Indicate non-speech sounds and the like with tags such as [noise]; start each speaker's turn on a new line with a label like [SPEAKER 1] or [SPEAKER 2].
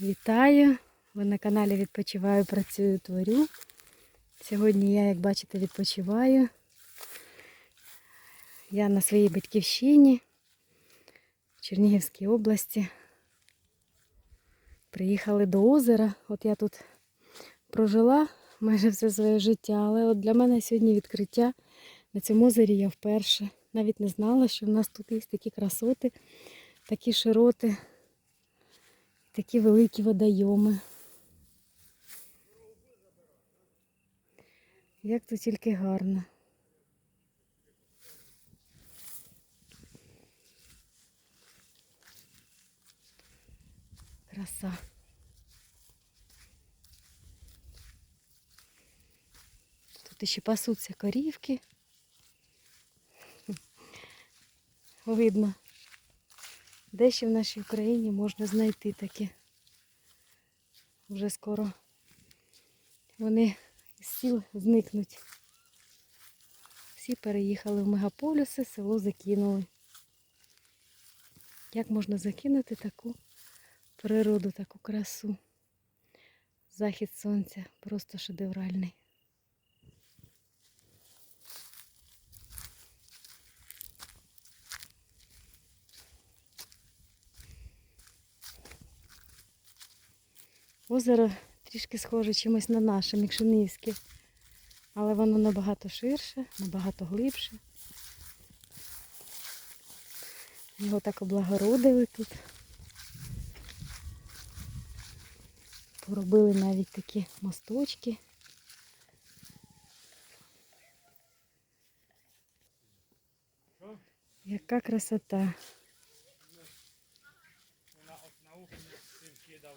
[SPEAKER 1] Вітаю! Ви на каналі Відпочиваю, працюю, творю. Сьогодні я, як бачите, відпочиваю. Я на своїй батьківщині в Чернігівській області. Приїхали до озера. От я тут прожила майже все своє життя, але от для мене сьогодні відкриття. На цьому озері я вперше. Навіть не знала, що в нас тут є такі красоти, такі широти, такі великі водойоми. Як тут тільки гарно. Краса. Тут ще пасуться корівки. [laughs] Видно. Де ще в нашій Україні можна знайти таке. Вже скоро вони з сіл зникнуть. Всі переїхали в мегаполіси, село закинули. Як можна закинути таку природу, таку красу? Захід сонця просто шедевральний. Озеро трішки схоже чимось на наше, Мікшинівське. Але воно набагато ширше, набагато глибше. Його так облагородили тут. Поробили навіть такі мосточки. Яка красота.
[SPEAKER 2] На, на ухо мне сын кидал.